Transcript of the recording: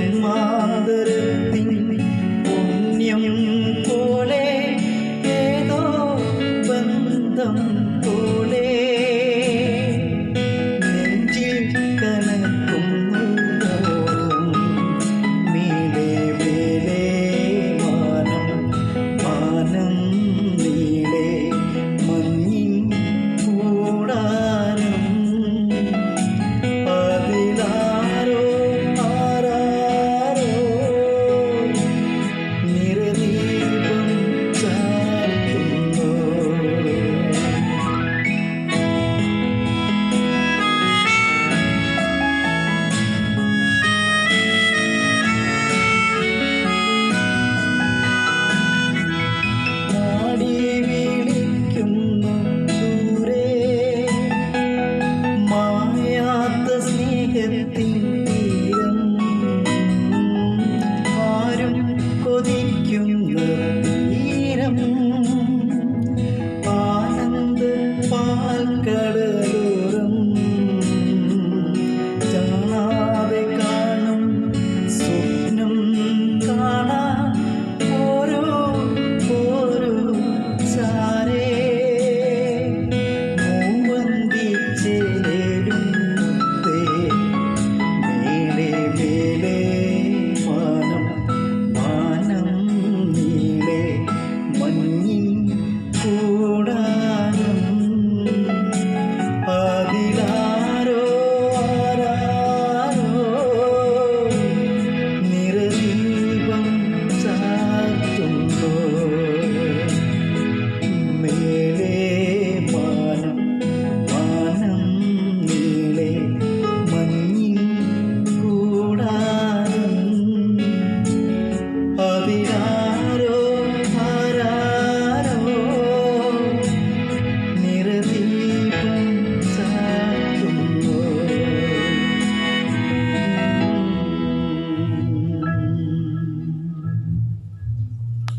ജന്മാന്തരത്തിൻ പുണ്യം പോലെ ഏതോ ബന്ധം